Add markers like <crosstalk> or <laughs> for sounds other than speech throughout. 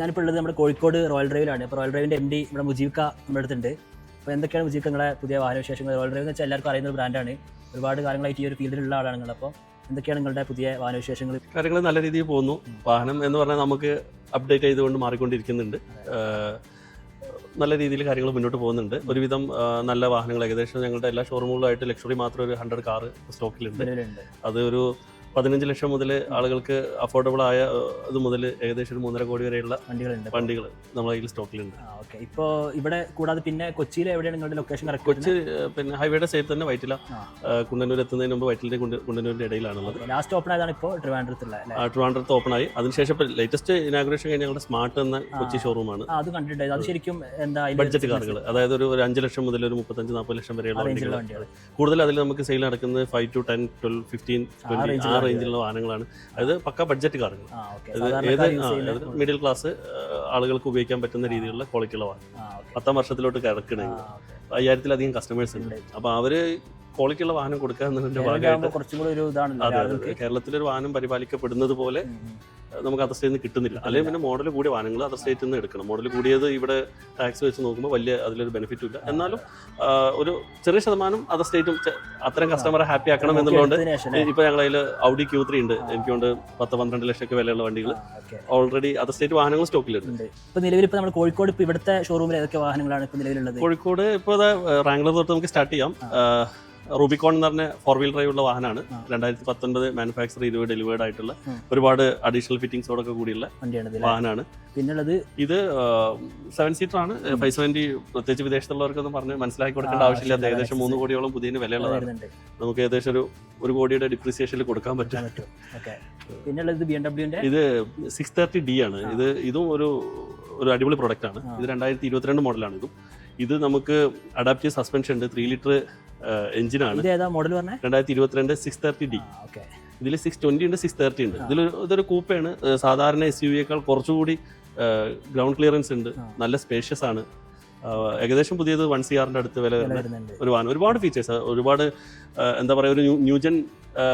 ഞാനിപ്പോൾ ഉള്ളത് നമ്മുടെ കോഴിക്കോട് റോയൽ ഡ്രൈവിലാണ് അപ്പോൾ റോയൽ ഡ്രൈവിന്റെ എം ഡി നമ്മുടെ മുജീവിക്ക നമ്മുടെ അടുത്തുണ്ട്. അപ്പോൾ എന്തൊക്കെയാണ് മുജീവിക്ക നിങ്ങളുടെ പുതിയ വാഹനവിശേഷങ്ങൾ റോയൽ ഡ്രൈവ് എന്ന് വെച്ചാൽ എല്ലാവർക്കും അറിയുന്ന ഒരു ബ്രാൻഡാണ് ഒരുപാട് കാലങ്ങളായിട്ട് ഈ ഒരു ഫീൽഡിലുള്ള ആളാണ് നിങ്ങൾ അപ്പോൾ എന്തൊക്കെയാണ് നിങ്ങളുടെ പുതിയ വാഹനവിശേഷങ്ങൾ കാര്യങ്ങൾ നല്ല രീതിയിൽ പോകുന്നു. വാഹനം എന്ന് പറഞ്ഞാൽ നമുക്ക് അപ്ഡേറ്റ് ചെയ്തുകൊണ്ട് മാറിക്കൊണ്ടിരിക്കുന്നുണ്ട്. നല്ല രീതിയിൽ കാര്യങ്ങൾ മുന്നോട്ട് പോകുന്നുണ്ട്. ഒരുവിധം നല്ല വാഹനങ്ങൾ. ഏകദേശം ഞങ്ങളുടെ എല്ലാ ഷോറൂമുകളായിട്ട് ലക്ഷറി മാത്രം ഒരു ഹൺഡ്രഡ് കാർ സ്റ്റോക്കിലുണ്ട് അത് ഒരു പതിനഞ്ച് ലക്ഷം മുതൽ ആളുകൾക്ക് അഫോർഡബിൾ ആയ അത് മുതൽ ഏകദേശം ഒരു മൂന്നര കോടി വരെയുള്ള വണ്ടികളുണ്ട്. വണ്ടികൾ നമ്മളെ കയ്യിൽ സ്റ്റോക്കിലുണ്ട്. ഓക്കെ. ഇപ്പോൾ ഇവിടെ കൂടാതെ പിന്നെ കൊച്ചിയിൽ എവിടെയാണ് നിങ്ങളുടെ ലൊക്കേഷൻ കറക്റ്റ് കൊച്ചി പിന്നെ ഹൈവേയുടെ സൈഡ് തന്നെ വൈറ്റില. കുണ്ടന്നൂർ എത്തുന്നതിന് മുമ്പ് വൈറ്റിലെ കുണ്ടന്നൂരിന്റെ ഇടയിലാണുള്ളത്. ലാസ്റ്റ് ഓപ്പൺ ആയതാണ് ഇപ്പോൾ ട്രിവാൻഡ്രത്തുള്ള ട്രിവാൻഡ്രത്ത് ഓപ്പൺ ആയി. അതിനുശേഷം ഇപ്പോൾ ലേറ്റസ്റ്റ് ഇനാഗ്രേഷൻ കഴിഞ്ഞ ഞങ്ങളുടെ സ്മാർട്ട് എന്ന കൊച്ചി ഷോറൂമാണ് അത് കണ്ടിട്ടുണ്ട്. അത് ശരിക്കും എന്താ ബഡ്ജറ്റ് കാറുകൾ അതായത് ഒരു അഞ്ച് ലക്ഷം മുതൽ ഒരു മുപ്പത്തഞ്ച് നാൽപ്പത് ലക്ഷം വരെയുള്ള വണ്ടികൾ കൂടുതൽ അതിൽ നമുക്ക് സെയിൽ നടക്കുന്നത് five to ten twelve fifteen twenty റേഞ്ചിലുള്ള വാഹനങ്ങളാണ്. അതായത് പക്ക ബഡ്ജറ്റ് കാറുകൾ ഇത് ഏത് മിഡിൽ ക്ലാസ് ആളുകൾക്ക് ഉപയോഗിക്കാൻ പറ്റുന്ന രീതിയിലുള്ള ക്വാളിറ്റിയുള്ള വാഹനം. പത്താം വർഷത്തിലോട്ട് കിടക്കണെങ്കിൽ അയ്യായിരത്തിലധികം കസ്റ്റമേഴ്സ് ഉണ്ട്. അപ്പോൾ അവർ ക്വാളിറ്റിയുള്ള വാഹനം കൊടുക്കുക എന്നതിന്റെ ഭാഗമായിട്ട് കേരളത്തിലൊരു വാഹനം പരിപാലിക്കപ്പെടുന്നത് പോലെ. നമുക്ക് അതർ സ്റ്റേറ്റിൽ നിന്ന് കിട്ടുന്നില്ല. അല്ലെങ്കിൽ പിന്നെ മോഡൽ കൂടിയ വാഹനങ്ങൾ അതർ സ്റ്റേറ്റിൽ നിന്ന് എടുക്കണം. മോഡൽ കൂടിയത് ഇവിടെ ടാക്സ് വെച്ച് നോക്കുമ്പോൾ വലിയ അതിലൊരു ബെനിഫിറ്റും ഇല്ല. എന്നാലും ഒരു ചെറിയ ശതമാനം അതർ സ്റ്റേറ്റും അത്തരം കസ്റ്റമറെ ഹാപ്പി ആക്കണം എന്നുള്ളതുകൊണ്ട് ഇപ്പൊ ഞങ്ങൾ അതിൽ ഔഡി ക്യൂ ത്രീ ഉണ്ട്. എനിക്കുണ്ട് പത്ത് പന്ത്രണ്ട് ലക്ഷമൊക്കെ വിലയുള്ള വണ്ടികൾ ഓൾറെഡി അതർ സ്റ്റേറ്റ് വാഹനങ്ങൾ സ്റ്റോക്കിലുണ്ട് ഇപ്പൊ നിലവിൽ ഇപ്പൊ നമ്മൾ കോഴിക്കോട് ഇപ്പൊ ഇവിടുത്തെ ഷോറൂമിൽ ഏതൊക്കെ വാഹനങ്ങളാണ് ഇപ്പൊ നിലവിലുള്ളത്? കോഴിക്കോട് ഇപ്പോൾ റാംഗ്ലർ തൊട്ട് നമുക്ക് സ്റ്റാർട്ട് ചെയ്യാം. റൂബിക്കോൺ എന്ന് പറഞ്ഞ ഫോർ വീൽ ഡ്രൈവ് ഉള്ള വാഹനമാണ്. രണ്ടായിരത്തി പത്തൊൻപത് മാനുഫാക്ചർ ഇരുപത് ഡെലിവേർഡ് ആയിട്ടുള്ള. ഒരുപാട് അഡീഷണൽ ഫിറ്റിംഗ്സോടൊക്കെ കൂടിയുള്ള വാഹനമാണ്. പിന്നുള്ളത് ഇത് സെവൻ സീറ്റർ ആണ്. ഫൈവ് സെവന്റി പ്രത്യേകിച്ച് വിദേശത്തുള്ളവർക്കൊന്നും പറഞ്ഞ് മനസ്സിലാക്കി കൊടുക്കേണ്ട ആവശ്യമില്ല. ഏകദേശം മൂന്ന് കോടിയോളം പുതിയതിന് വിലയുള്ളതാണ്. നമുക്ക് ഏകദേശം ഒരു ഒരു കോടിയുടെ ഡിപ്രീസിയേഷനിൽ കൊടുക്കാൻ പറ്റും. പിന്നുള്ളത് ബി എം ഡബ്ല്യൂന്റെ ഇത് സിക്സ് തേർട്ടി ഡി ആണ്. ഇത് ഇതും ഒരു ഒരു അടിപൊളി പ്രൊഡക്റ്റ് ആണ്. ഇത് രണ്ടായിരത്തി ഇരുപത്തിരണ്ട് മോഡലാണ് ഇതും. ഇത് നമുക്ക് അഡാപ്റ്റീവ് സസ്പെൻഷൻ ഉണ്ട്. ത്രീ ലിറ്റർ എഞ്ചിനാണ്. മോഡൽ രണ്ടായിരത്തി ഇരുപത്തിരണ്ട് സിക്സ് തേർട്ടി ഡി ഇതിൽ സിക്സ് ട്വന്റി ഉണ്ട് സിക്സ് തേർട്ടി ഉണ്ട്. ഇതിൽ ഇതൊരു കൂപ്പയാണ് സാധാരണ എസ് യു വിയേക്കാൾ കുറച്ചുകൂടി ഗ്രൗണ്ട് ക്ലിയറൻസ് ഉണ്ട്. നല്ല സ്പേഷ്യസ് ആണ്. ഏകദേശം പുതിയത് വൺ സി ആറിന്റെ അടുത്ത് വില ഒരു വാഹനം. ഒരുപാട് ഫീച്ചേഴ്സ് ഒരുപാട് എന്താ പറയുക ഒരു ന്യൂജൻ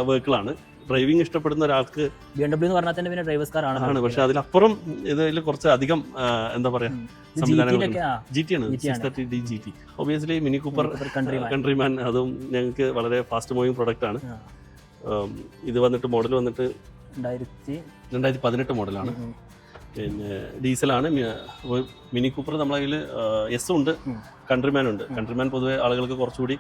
വെഹിക്കിളാണ് ഡ്രൈവിംഗ് ഇഷ്ടപ്പെടുന്ന ഒരാൾക്ക് ബി എം ഡബ്ല്യൂ എന്ന് പറഞ്ഞാൽ തന്നെ പിന്നെ ഡ്രൈവേഴ്സ് കാർ ആണ് പക്ഷെ അതിലപ്പുറം ഇതിൽ കുറച്ച് അധികം എന്താ പറയാ ജി ടി ആണ്. GT ആണ്. Six D G T obviously mini Cooper Countryman അതും ഞങ്ങൾക്ക് വളരെ ഫാസ്റ്റ് മൂവിങ് പ്രൊഡക്റ്റ് ആണ്. ഇത് വന്നിട്ട് മോഡൽ വന്നിട്ട് രണ്ടായിരത്തി രണ്ടായിരത്തി പതിനെട്ട് മോഡലാണ്. പിന്നെ ഡീസലാണ്. അപ്പോൾ മിനി കൂപ്പർ നമ്മളെ കയ്യിൽ എസ് ഉണ്ട്. കൺട്രിമാൻ ഉണ്ട്. കൺട്രിമാൻ പൊതുവെ ആളുകൾക്ക് കുറച്ചുകൂടി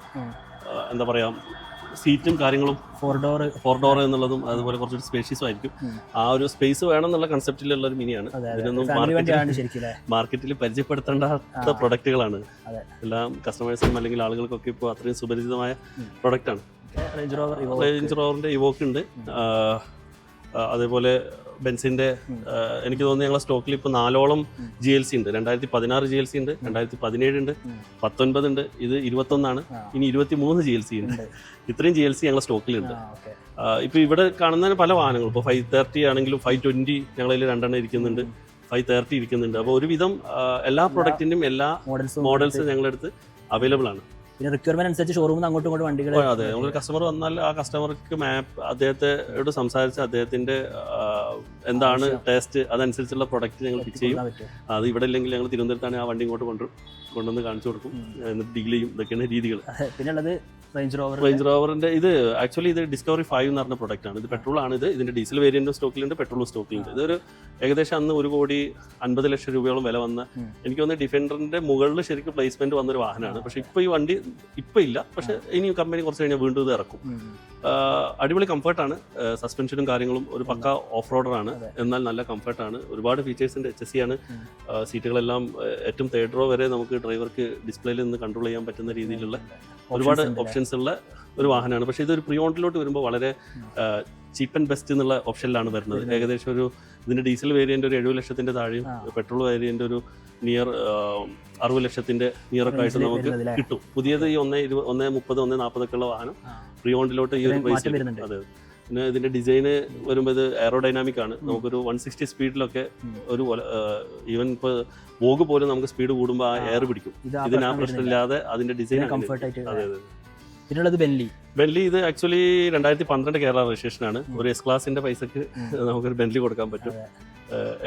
എന്താ പറയുക സീറ്റും കാര്യങ്ങളും ഫോർ ഡോർ ഫോർ ഡോർ എന്നുള്ളതും അതുപോലെ കുറച്ചൊരു സ്പേഷ്യസും ആയിരിക്കും. ആ ഒരു സ്പേസ് വേണം എന്നുള്ള കൺസെപ്റ്റിലുള്ള ഒരു മിനിയാണ്. ഇതിനൊന്നും മാർക്കറ്റിൽ പരിചയപ്പെടുത്തേണ്ടാത്ത പ്രൊഡക്റ്റുകളാണ്. എല്ലാം കസ്റ്റമേഴ്സിനും അല്ലെങ്കിൽ ആളുകൾക്കൊക്കെ ഇപ്പോൾ അത്രയും സുപരിചിതമായ. പ്രൊഡക്റ്റാണ് റേഞ്ച് റോവർ റോവറിന്റെ ഇവോക്ക് ഉണ്ട്. അതേപോലെ ബെൻസിന്റെ എനിക്ക് തോന്നുന്നു ഞങ്ങളുടെ സ്റ്റോക്കിൽ ഇപ്പോൾ നാലോളം. ജി എൽ സി ഉണ്ട്. രണ്ടായിരത്തി പതിനാറ് ജി എൽ സി ഉണ്ട് രണ്ടായിരത്തി പതിനേഴ് ഉണ്ട്. പത്തൊൻപത് ഉണ്ട് ഇത് ഇരുപത്തൊന്നാണ് ഒന്നാണ് ഇനി ഇരുപത്തി മൂന്ന് ജി എൽ സി ഉണ്ട്. ഇത്രയും ജി എൽ സി ഞങ്ങളുടെ സ്റ്റോക്കിലുണ്ട് ഇപ്പോൾ ഇവിടെ കാണുന്ന പല വാഹനങ്ങൾ ഇപ്പോൾ ഫൈവ് തേർട്ടി ആണെങ്കിലും ഫൈവ് ട്വന്റി ഞങ്ങളിൽ രണ്ടെണ്ണം ഇരിക്കുന്നുണ്ട്. ഫൈവ് തേർട്ടി ഇരിക്കുന്നുണ്ട്. അപ്പോൾ ഒരുവിധം എല്ലാ പ്രൊഡക്റ്റിന്റെയും എല്ലാ മോഡൽസും മോഡൽസ് ഞങ്ങളുടെ അടുത്ത് അവൈലബിൾ ആണ്. പിന്നെ റിക്വയർമെന്റ് അനുസരിച്ച് ഷോറൂമിൽ അങ്ങോട്ടും ഇങ്ങോട്ടും വണ്ടികൾ അതെ ഒരു കസ്റ്റമർ വന്നാൽ ആ കസ്റ്റമർക്ക് മാപ്പ് അദ്ദേഹത്തോട് സംസാരിച്ച് അദ്ദേഹത്തിന്റെ എന്താണ് ടേസ്റ്റ് അതനുസരിച്ചുള്ള പ്രൊഡക്റ്റ് ഞങ്ങൾ പിച്ച് ചെയ്യും. അത് ഇവിടെ ഇല്ലെങ്കിൽ ഞങ്ങൾ തിരുവനന്തപുരത്താണ് ആ വണ്ടി ഇങ്ങോട്ട് കൊണ്ടുവരും കൊണ്ടുവന്ന് കാണിച്ചു കൊടുക്കും. എന്നിട്ട് ഡീൽ ചെയ്യും. ഇതൊക്കെയാണ് രീതികൾ. റേഞ്ച് റോവർ റേഞ്ച് റോവറിന്റെ ഇത് ആക്ച്വലി ഇത് ഡിസ്കവറി ഫൈവ് എന്ന് പറഞ്ഞ പ്രൊഡക്റ്റ് ആണ്. ഇത് പെട്രോൾ ആണ്. ഇത് ഇതിന്റെ ഡീസൽ വേരിയന്റും സ്റ്റോക്കിലുണ്ട് പെട്രോളും സ്റ്റോക്കിലുണ്ട് ഇതൊരു ഏകദേശം അന്ന് ഒരു കോടി അൻപത് ലക്ഷം രൂപയോളം വില വന്ന എനിക്ക് തോന്നുന്നു ഡിഫൻഡറിന്റെ മുകളിൽ ശരിക്കും പ്ലേസ്മെന്റ് വന്നൊരു വാഹനമാണ്. പക്ഷെ ഇപ്പൊ ഈ വണ്ടി ഇപ്പൊ ഇല്ല. പക്ഷെ ഇനി കമ്പനി കുറച്ച് കഴിഞ്ഞാൽ വീണ്ടും ഇത് ഇറക്കും. അടിപൊളി കംഫർട്ടാണ്. സസ്പെൻഷനും കാര്യങ്ങളും ഒരു പക്ക ഓഫ് റോഡറാണ്. എന്നാൽ നല്ല കംഫർട്ടാണ്. ഒരുപാട് ഫീച്ചേഴ്സിന്റെ എച്ച് എസ് സി ആണ്. സീറ്റുകളെല്ലാം ഏറ്റവും തേർഡ് റോ വരെ നമുക്ക് ഡ്രൈവർക്ക് ഡിസ്പ്ലേയിൽ നിന്ന് കൺട്രോൾ ചെയ്യാൻ പറ്റുന്ന രീതിയിലുള്ള ഒരുപാട് ഓപ്ഷൻസ് ഉള്ള ഒരു വാഹനമാണ്. പക്ഷേ ഇതൊരു പ്രിയോണ്ടിലോട്ട് വരുമ്പോൾ വളരെ. ചീപ്പ് ആൻഡ് ബെസ്റ്റ് എന്നുള്ള ഓപ്ഷനിലാണ് വരുന്നത്. ഏകദേശം ഒരു ഇതിന്റെ ഡീസൽ വേരിയന്റ് ഒരു എഴുപത് ലക്ഷത്തിന്റെ താഴെയും പെട്രോൾ വേരിയന്റ് ഒരു നിയർ അറുപത് ലക്ഷത്തിന്റെ നിയർ ഒക്കെ ആയിട്ട് നമുക്ക്? കിട്ടും. പുതിയത് ഈ ഒന്ന് ഇരുപത് ഒന്ന് മുപ്പത് ഒന്ന് നാൽപ്പതൊക്കെ ഉള്ള വാഹനം. പ്രിയോണ്ടിലോട്ട് ഈ ഒരു പൈസ പ്രൈസ് അതെ. പിന്നെ ഇതിന്റെ ഡിസൈന് വരുമ്പോൾ ഇത് എയറോഡൈനാമിക് ആണ്. നമുക്കൊരു വൺ സിക്സ്റ്റി സ്പീഡിലൊക്കെ. ഒരു ഈവൻ ഇപ്പൊ വോഗ് പോലും നമുക്ക് സ്പീഡ് കൂടുമ്പോൾ ആ. എയർ പിടിക്കും. ഇത് ഇതിന് ആ പ്രശ്നമില്ലാതെ അതിന്റെ ഡിസൈൻ കംഫർട്ടായിട്ട് അതെ അതെ. പിന്നെ ബെൻലി ബെൻലി ഇത് ആക്ച്വലി രണ്ടായിരത്തി പന്ത്രണ്ട് കേരള രജിസ്ട്രേഷൻ ആണ് ഒരു എസ് ക്ലാസിന്റെ പൈസക്ക്. നമുക്കൊരു ബെൻലി കൊടുക്കാൻ പറ്റും.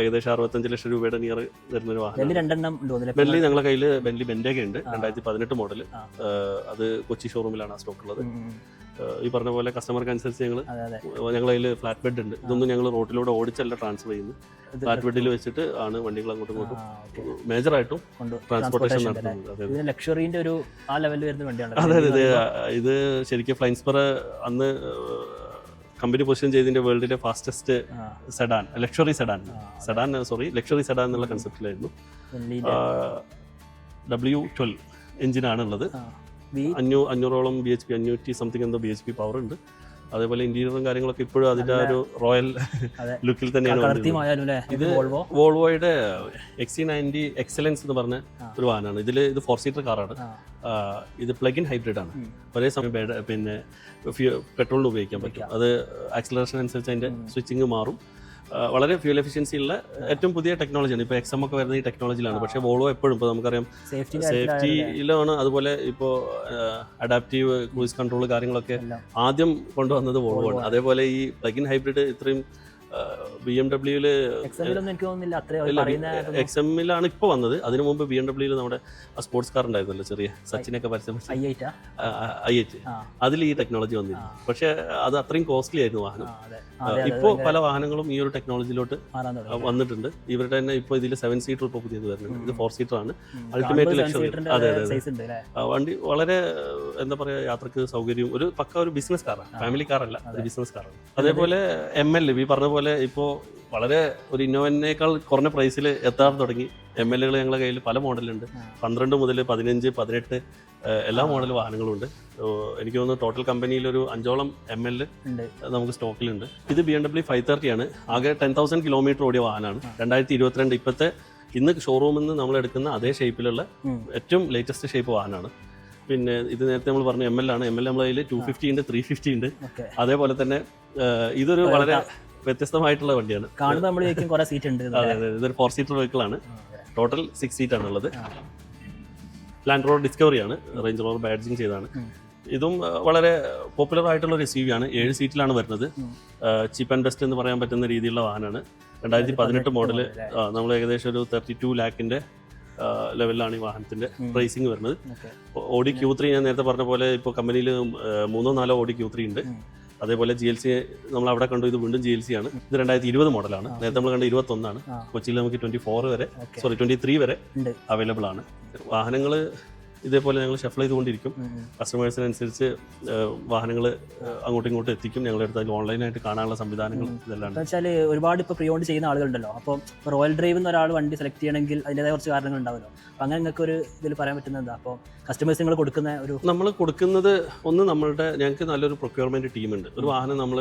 ഏകദേശം അറുപത്തഞ്ച് ലക്ഷം രൂപയുടെ നിയർ വരുന്നൊരു വാഹനം. ബെല്ലി രണ്ടെണ്ണം ഉണ്ട് തോന്നില്ല ബെല്ലി ഞങ്ങളെ കയ്യിൽ ബെൻലി ബെൻഡേക്ക് ഉണ്ട്. രണ്ടായിരത്തി പതിനെട്ട് മോഡൽ അത് കൊച്ചി ഷോറൂമിലാണ് ആ സ്റ്റോക്ക് ഉള്ളത്. ഈ പറഞ്ഞ പോലെ കസ്റ്റമർക്ക് അനുസരിച്ച് ഞങ്ങൾ ഞങ്ങൾ അതിൽ ഫ്ലാറ്റ് ബെഡ് ഉണ്ട്. ഇതൊന്നും ഞങ്ങൾ റോട്ടിലൂടെ ഓടിച്ചല്ല ട്രാൻസ്ഫർ ചെയ്യുന്നത്. ഫ്ലാറ്റ് ബെഡിൽ വെച്ചിട്ട് ആണ് വണ്ടികൾ അങ്ങോട്ടും ഇങ്ങോട്ടും മേജർ മേജറായിട്ടും ട്രാൻസ്പോർട്ടേഷൻ? നടത്തുന്നത്. ലക്ഷറിന്റെ ഒരു ആ ലെവലിൽ വരുന്ന വണ്ടിയാണ് അതെ അതെ ഇത് ശരിക്കും ഫ്ലൈൻസ്പർ അന്ന് കമ്പനി പൊസിഷൻ ചെയ്തതിന്റെ വേൾഡിലെ fastest sedan luxury sedan sedan sorry luxury sedan എന്നുള്ള കൺസെപ്റ്റിലായിരുന്നു ഡബ്ല്യു ട്വൽവ് എഞ്ചിനാണ് ഉള്ളത് അഞ്ഞൂ അഞ്ഞൂറോളം ബി എച്ച് പി അഞ്ഞൂറ്റി സംതിങ് എന്തോ ബി എച്ച് പി പവർ ഉണ്ട്. അതേപോലെ ഇന്റീരിയറും കാര്യങ്ങളൊക്കെ ഇപ്പോഴും അതിന്റെ ഒരു റോയൽ <laughs> ലുക്കിൽ തന്നെയാണ് ഇത് വോൾവോ വോൾവോയുടെ എക്സി നയന്റി എക്സലൻസ് എന്ന് പറഞ്ഞ ഒരു വാഹനമാണ് ഇതിൽ ഇത് ഫോർ സീറ്റർ കാറാണ് ഇത് പ്ലഗ് ഇൻ ഹൈബ്രിഡ് ആണ്. ഒരേ സമയം പിന്നെ പെട്രോളിന് ഉപയോഗിക്കാൻ പറ്റും. അത് ആക്സിലറേഷൻ അനുസരിച്ച് അതിന്റെ സ്വിച്ചിങ് മാറും. വളരെ ഫ്യൂൽ എഫിഷ്യൻസി ഉള്ള ഏറ്റവും പുതിയ ടെക്നോളജിയാണ് ഇപ്പോൾ എക്സം ഒക്കെ വരുന്ന ഈ ടെക്നോളജിയിലാണ് പക്ഷേ വോൾവോ എപ്പോഴും ഇപ്പോൾ നമുക്കറിയാം സേഫ്റ്റി സേഫ്റ്റിയിലാണ് അതുപോലെ ഇപ്പോൾ അഡാപ്റ്റീവ് ക്രൂസ് കൺട്രോൾ കാര്യങ്ങളൊക്കെ ആദ്യം കൊണ്ടുവന്നത് വോൾവോ ആണ്. അതേപോലെ ഈ പ്ലഗിൻ ഹൈബ്രിഡ് ഇത്രയും ബി എം ഡബ്ല്യൂൽ എക്സ് എമ്മിലാണ് ഇപ്പോൾ വന്നത്. അതിനു മുമ്പ് ബി എം ഡബ്ല്യൂയിൽ നമ്മുടെ സ്പോർട്സ് കാർ ഉണ്ടായിരുന്നല്ലോ ചെറിയ സച്ചിനൊക്കെ പരസ്യം ഐ എച്ച് അതിൽ ഈ ടെക്നോളജി വന്നിരുന്നു. പക്ഷേ അത് അത്രയും കോസ്റ്റ്ലി ആയിരുന്നു വാഹനം. ഇപ്പോൾ പല വാഹനങ്ങളും ഈ ഒരു ടെക്നോളജിയിലോട്ട് വന്നിട്ടുണ്ട്. ഇവരുടെ തന്നെ ഇപ്പോൾ ഇതിൽ സെവൻ സീറ്റർ ഇപ്പോൾ പുതിയത് വരുന്നുണ്ട്. ഇത് ഫോർ സീറ്റർ ആണ്. അൾട്ടിമേറ്റ് seater-ന്റെ അതെ, അതെ, വണ്ടി വളരെ എന്താ പറയുക യാത്രയ്ക്ക് സൗകര്യം ഒരു പക്ക ഒരു ബിസിനസ് കാറാണ് ഫാമിലി കാറല്ല ഒരു ബിസിനസ് കാറാണ് അതേപോലെ എം എൽ ഈ പറഞ്ഞ പോലെ ഇപ്പോൾ വളരെ ഒരു ഇന്നോവനേക്കാൾ കുറഞ്ഞ പ്രൈസിൽ എത്താൻ തുടങ്ങി. എം എൽ എകൾ ഞങ്ങളുടെ കയ്യിൽ പല മോഡലുണ്ട്. പന്ത്രണ്ട് മുതൽ പതിനഞ്ച് പതിനെട്ട് എല്ലാ മോഡൽ വാഹനങ്ങളുണ്ട്. എനിക്ക് തോന്നുന്നു ടോട്ടൽ കമ്പനിയിൽ ഒരു അഞ്ചോളം എം എൽ നമുക്ക് സ്റ്റോക്കിലുണ്ട്. ഇത് B M W five thirty ആണ്. ആകെ ടെൻ തൗസൻഡ് കിലോമീറ്റർ ഓടിയ വാഹനമാണ്. രണ്ടായിരത്തി ഇരുപത്തിരണ്ട് ഇപ്പോഴത്തെ ഇന്ന് ഷോറൂമിൽ നിന്ന് നമ്മൾ എടുക്കുന്ന അതേ ഷേപ്പിലുള്ള ഏറ്റവും ലേറ്റസ്റ്റ് ഷേപ്പ് വാഹനമാണ്. പിന്നെ ഇത് നേരത്തെ നമ്മൾ പറഞ്ഞു എം എൽ ആണ്. എം എൽ നമ്മളതിൽ ടു ഫിഫ്റ്റി ഉണ്ട് ത്രീ ഫിഫ്റ്റി ഉണ്ട്. അതേപോലെ തന്നെ ഇതൊരു വളരെ വ്യത്യസ്തമായിട്ടുള്ള വണ്ടിയാണ്. കാണുമ്പോൾ നമ്മൾ ചോദിക്കും കുറെ സീറ്റ് ഉണ്ട് അതെ അതെ ഇതൊരു ഫോർ സീറ്റർ വെഹിക്കിൾ ആണ്. ടോട്ടൽ സിക്സ് സീറ്റ് ആണ് ഉള്ളത്. ലാൻഡ് റോഡ് ഡിസ്കവറി ആണ്. റേഞ്ച് റോഡ് ബാഡ്ജിങ് ചെയ്താണ്. ഇതും വളരെ പോപ്പുലർ ആയിട്ടുള്ള ഒരു എസ് ആണ്. ഏഴ് സീറ്റിലാണ് വരുന്നത്. ചീപ്പ് ആൻഡ് ബെസ്റ്റ് എന്ന് പറയാൻ പറ്റുന്ന രീതിയിലുള്ള വാഹനമാണ്. രണ്ടായിരത്തി പതിനെട്ട് മോഡൽ നമ്മൾ ഏകദേശം ഒരു തേർട്ടി ടു ലാക്കിന്റെ ലെവലിലാണ് ഈ വാഹനത്തിന്റെ പ്രൈസിങ് വരുന്നത്. ഓഡി ക്യൂ ത്രീ ഞാൻ നേരത്തെ പറഞ്ഞ പോലെ ഇപ്പോൾ കമ്പനിയിൽ മൂന്നോ നാലോ ഓഡി ക്യൂ ത്രീ ഉണ്ട്. അതേപോലെ ജി എൽ സി നമ്മൾ അവിടെ കണ്ടു ഇത് വീണ്ടും ജി എൽ സി ആണ്. ഇത് രണ്ടായിരത്തി ഇരുപത് മോഡലാണ് നേരത്തെ നമ്മൾ കണ്ട ഇരുപത്തൊന്നാണ്. ഒന്നാണ് കൊച്ചിയിൽ നമുക്ക് ട്വന്റി ഫോർ വരെ സോറി ട്വന്റി ത്രീ വരെ അവൈലബിൾ ആണ്. വാഹനങ്ങൾ ഇതേപോലെ ഞങ്ങൾ ഷഫിൾ ചെയ്തുകൊണ്ടിരിക്കും. കസ്റ്റമേഴ്സിനനുസരിച്ച് വാഹനങ്ങൾ അങ്ങോട്ടും ഇങ്ങോട്ടും എത്തിക്കും. ഞങ്ങളുടെ അടുത്ത് ഓൺലൈനായിട്ട് കാണാനുള്ള സംവിധാനങ്ങൾ ഇതെല്ലാം വെച്ചാൽ ഒരുപാട് ഇപ്പോൾ പ്രീ ഓൺ ചെയ്യുന്ന ആളുകളുണ്ടല്ലോ. അപ്പോൾ റോയൽ ഡ്രൈവ് എന്നൊരാൾ ഒരാൾ വണ്ടി സെലക്ട് ചെയ്യണമെങ്കിൽ അതിന്റെതായ കുറച്ച് കാരണങ്ങൾ ഉണ്ടാവുമല്ലോ. അപ്പോൾ അങ്ങനെ നിങ്ങൾക്ക് ഒരു ഇതിൽ പറയാൻ പറ്റുന്നത് എന്താ? അപ്പോൾ കസ്റ്റമേഴ്സ് നിങ്ങൾ കൊടുക്കുന്ന ഒരു നമ്മൾ കൊടുക്കുന്നത് ഒന്ന് നമ്മളുടെ ഞങ്ങൾക്ക് നല്ലൊരു പ്രൊക്യൂർമെന്റ് ടീമുണ്ട് ഒരു വാഹനം നമ്മൾ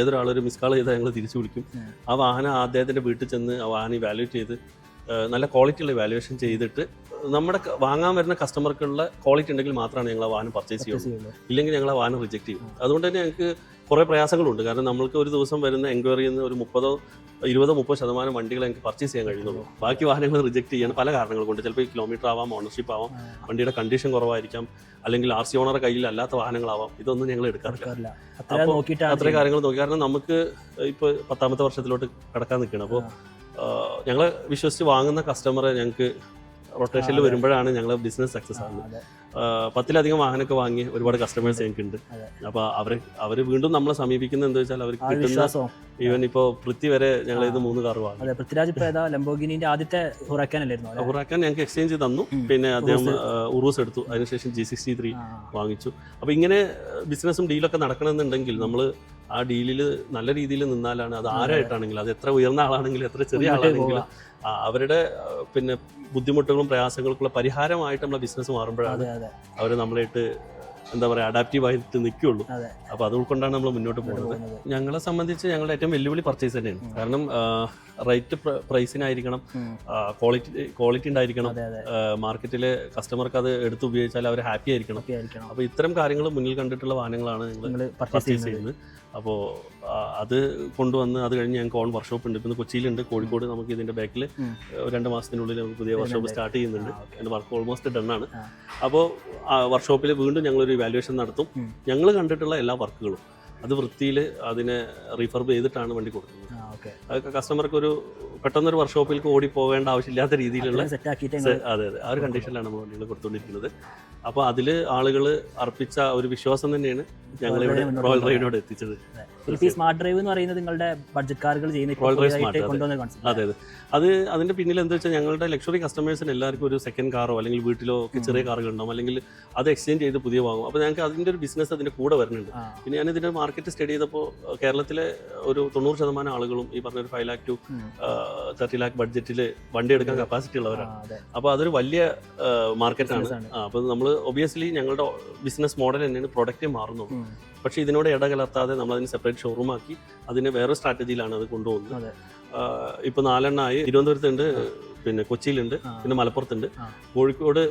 ഏതൊരാളൊരു മിസ് കാൾ ചെയ്താൽ ഞങ്ങൾ തിരിച്ചു വിളിക്കും. ആ വാഹനം അദ്ദേഹത്തിന്റെ വീട്ടിൽ ചെന്ന് ആ വാഹനം വാല്യൂ ചെയ്ത് നല്ല ക്വാളിറ്റിയുള്ള വാല്യുവേഷൻ ചെയ്തിട്ട് നമ്മുടെ വാങ്ങാൻ വരുന്ന കസ്റ്റമർക്കുള്ള ക്വാളിറ്റി ഉണ്ടെങ്കിൽ മാത്രമാണ് ഞങ്ങൾ ആ വാഹനം പർച്ചേസ് ചെയ്യുള്ളൂ. ചെയ്യുള്ളൂ. ഇല്ലെങ്കിൽ ഞങ്ങൾ ആ വാഹനം റിജക്ട് ചെയ്യും. അതുകൊണ്ട് തന്നെ ഞങ്ങൾക്ക് കുറേ പ്രയാസങ്ങളുണ്ട്. കാരണം നമ്മൾക്ക് ഒരു ദിവസം വരുന്ന എൻക്വയറിയിൽ നിന്ന് ഒരു മുപ്പതോ ഇരുപതോ മുപ്പത് ശതമാനം വണ്ടികൾ ഞങ്ങൾക്ക് പർച്ചേസ് ചെയ്യാൻ കഴിയുന്നുള്ളൂ. ബാക്കി വാഹനങ്ങൾ റിജക്ട് ചെയ്യാൻ പല കാരണങ്ങൾ കൊണ്ട്. ചിലപ്പോൾ കിലോമീറ്റർ ആവാം ഓണർഷിപ്പ് ആവാം വണ്ടിയുടെ കണ്ടീഷൻ കുറവായിരിക്കാം അല്ലെങ്കിൽ ആർ സി ഓണറുടെ കയ്യിൽ അല്ലാത്ത വാഹനങ്ങളാവാം. ഇതൊന്നും ഞങ്ങൾ എടുക്കാറില്ല. അത്രയും കാര്യങ്ങൾ നോക്കി. കാരണം നമുക്ക് ഇപ്പോൾ പത്താമത്തെ വർഷത്തിലോട്ട് കിടക്കാൻ നിൽക്കണം അപ്പോൾ ഞങ്ങളെ വിശ്വസിച്ച് വാങ്ങുന്ന കസ്റ്റമറെ ഞങ്ങൾക്ക് റൊട്ടേഷനിൽ വരുമ്പോഴാണ് ഞങ്ങൾ ബിസിനസ് സക്സസ് ആകുന്നത് പത്തിലധികം വാഹനമൊക്കെ വാങ്ങി ഒരുപാട് കസ്റ്റമേഴ്സ് ഉണ്ട് അപ്പോൾ അവർ അവർ വീണ്ടും നമ്മളെ സമീപിക്കുന്നത് എന്താ വെച്ചാൽ അവർക്ക് കിട്ടുന്ന ഈവൻ ഇപ്പോൾ പൃഥ്വി വരെ ഞങ്ങൾ ഇത് മൂന്ന് കാർ വാങ്ങി. അതെ പൃഥ്വിരാജ് ഇപ്പോൾ ഏതാ ലംബോഗിനിന്റെ ആദ്യത്തെ ഹുറാക്കാൻ അല്ലായിരുന്നു അല്ലേ? ഹുറാക്കാൻ ഞങ്ങൾക്ക് എക്സ്ചേഞ്ച് തന്നു. പിന്നെ അദ്ദേഹം ഉറൂസ്. എടുത്തു. അതിനുശേഷം ജി സിക്സ്റ്റി ത്രീ വാങ്ങിച്ചു. അപ്പോൾ ഇങ്ങനെ ബിസിനസ്സും ഡീലൊക്കെ നടക്കണമെന്നുണ്ടെങ്കിൽ നമ്മൾ ആ ഡീലിൽ നല്ല രീതിയിൽ നിന്നാലാണ് അത് ആരായിട്ടാണെങ്കിലും അത് എത്ര ഉയർന്ന ആളാണെങ്കിലും എത്ര ചെറിയ ആളാണെങ്കിലും അവരുടെ പിന്നെ ബുദ്ധിമുട്ടുകളും പ്രയാസങ്ങൾക്കുള്ള പരിഹാരമായിട്ട് നമ്മളെ ബിസിനസ് മാറുമ്പോഴാണ് അവർ നമ്മളായിട്ട് എന്താ പറയുക അഡാപ്റ്റീവ് ആയിട്ട് നിൽക്കുകയുള്ളൂ. അതെ. അപ്പോൾ ഉൾക്കൊണ്ടാണ് നമ്മൾ മുന്നോട്ട് പോകുന്നത്. ഞങ്ങളെ സംബന്ധിച്ച് ഞങ്ങളുടെ ഏറ്റവും വെല്ലുവിളി പർച്ചേസ് തന്നെയാണ്. കാരണം റേറ്റ് പ്രൈസിനായിരിക്കണം. ക്വാളിറ്റി ക്വാളിറ്റി ഉണ്ടായിരിക്കണം. മാർക്കറ്റിലെ മാർക്കറ്റിൽ കസ്റ്റമർക്ക് അത് എടുത്ത് ഉപയോഗിച്ചാൽ അവർ ഹാപ്പി ആയിരിക്കണം. അപ്പൊ ആയിരിക്കണം. അപ്പോൾ ഇത്തരം കാര്യങ്ങൾ മുന്നിൽ കണ്ടിട്ടുള്ള വാഹനങ്ങളാണ് ഞങ്ങൾ പർച്ചേസ് ചെയ്യുന്നത്. അപ്പോൾ അത് കൊണ്ടുവന്ന് അത് കഴിഞ്ഞ് ഞങ്ങൾക്ക് ഓൺ വർക്ക്ഷോപ്പ് ഉണ്ട്. ഇപ്പം കൊച്ചിയിലുണ്ട്. കോഴിക്കോട് നമുക്ക് ഇതിന്റെ ബാക്കിൽ രണ്ട് മാസത്തിനുള്ളിൽ നമുക്ക് പുതിയ വർക്ക്ഷോപ്പ് സ്റ്റാർട്ട് ചെയ്യുന്നുണ്ട്. എന്റെ വർക്ക് ഓൾമോസ്റ്റ് ഡൺ ആണ്. ആ. അപ്പോൾ വർക്ക്ഷോപ്പിൽ വീണ്ടും ഞങ്ങളൊരു ഇവാലുവേഷൻ നടത്തും. ഞങ്ങൾ കണ്ടിട്ടുള്ള എല്ലാ വർക്കുകളും. അത് വൃത്തിയിൽ അതിനെ റീഫർബ് ചെയ്തിട്ടാണ് വണ്ടി കൊടുക്കുന്നത്. കസ്റ്റമർക്ക് ഓക്കെ കസ്റ്റമർക്ക് ഒരു പെട്ടെന്നൊരു വർക്ക്ഷോപ്പിലേക്ക് ഓടി പോകേണ്ട ആവശ്യമില്ലാത്ത രീതിയിലുള്ള അതെ അതെ. ആ ഒരു കണ്ടീഷനിലാണ് നമ്മൾ വണ്ടികൾ കൊടുത്തുകൊണ്ടിരിക്കുന്നത്. അപ്പോൾ അതിൽ ആളുകൾ അർപ്പിച്ച ഒരു വിശ്വാസം തന്നെയാണ് ഞങ്ങൾ ഇവിടെ റോയൽ ഡ്രൈവിനോട് എത്തിച്ചത്. സ്മാർട്ട് ഡ്രൈവ് എന്ന് പറയുന്നത് നിങ്ങളുടെ ബഡ്ജറ്റ് കാറുകൾ ചെയ്യുന്ന അതെ. അതെ അതെ. അത് അതിന്റെ പിന്നിൽ എന്താ വെച്ചാൽ ഞങ്ങളുടെ ലക്ഷറി കസ്റ്റമേഴ്സിന് എല്ലാവർക്കും ഒരു സെക്കൻഡ് കാറോ അല്ലെങ്കിൽ വീട്ടിലോ ഒക്കെ ചെറിയ കാറുകൾ ഉണ്ടാവും അല്ലെങ്കിൽ അത് എക്സ്ചേഞ്ച് ചെയ്ത് പുതിയ വാങ്ങും. അപ്പോൾ ഞങ്ങൾക്ക് അതിന്റെ ഒരു ബിസിനസ് അതിന്റെ കൂടെ വരുന്നുണ്ട്. പിന്നെ ഞാൻ ഇതിന്റെ മാർക്കറ്റ് സ്റ്റഡി ചെയ്തപ്പോൾ കേരളത്തിലെ ഒരു തൊണ്ണൂറ് ശതമാനം ആളുകളും ഈ പറഞ്ഞ ഒരു five lakh two. Thirty lakh ബഡ്ജറ്റിൽ വണ്ടി എടുക്കാൻ കപ്പാസിറ്റി ഉള്ളവരാണ്. അപ്പോൾ അതൊരു വലിയ മാർക്കറ്റാണ്. അപ്പോൾ നമ്മൾ ഒബിയസ്ലി ഞങ്ങളുടെ ബിസിനസ് മോഡൽ തന്നെയാണ് പ്രൊഡക്റ്റ് മാറുന്നുള്ളൂ പക്ഷേ ഇതിനോട് ഇടകലർത്താതെ നമ്മൾ അതിന് സെപ്പറേറ്റ് ഷോറൂം ആക്കി അതിന് വേറെ സ്ട്രാറ്റജിയിലാണ് അത് കൊണ്ടുപോകുന്നത്. അതെ. ഇപ്പോൾ നാലെണ്ണമായി തിരുവനന്തപുരത്തുണ്ട്. പിന്നെ കൊച്ചിയിലുണ്ട് പിന്നെ മലപ്പുറത്തുണ്ട്. കോഴിക്കോട്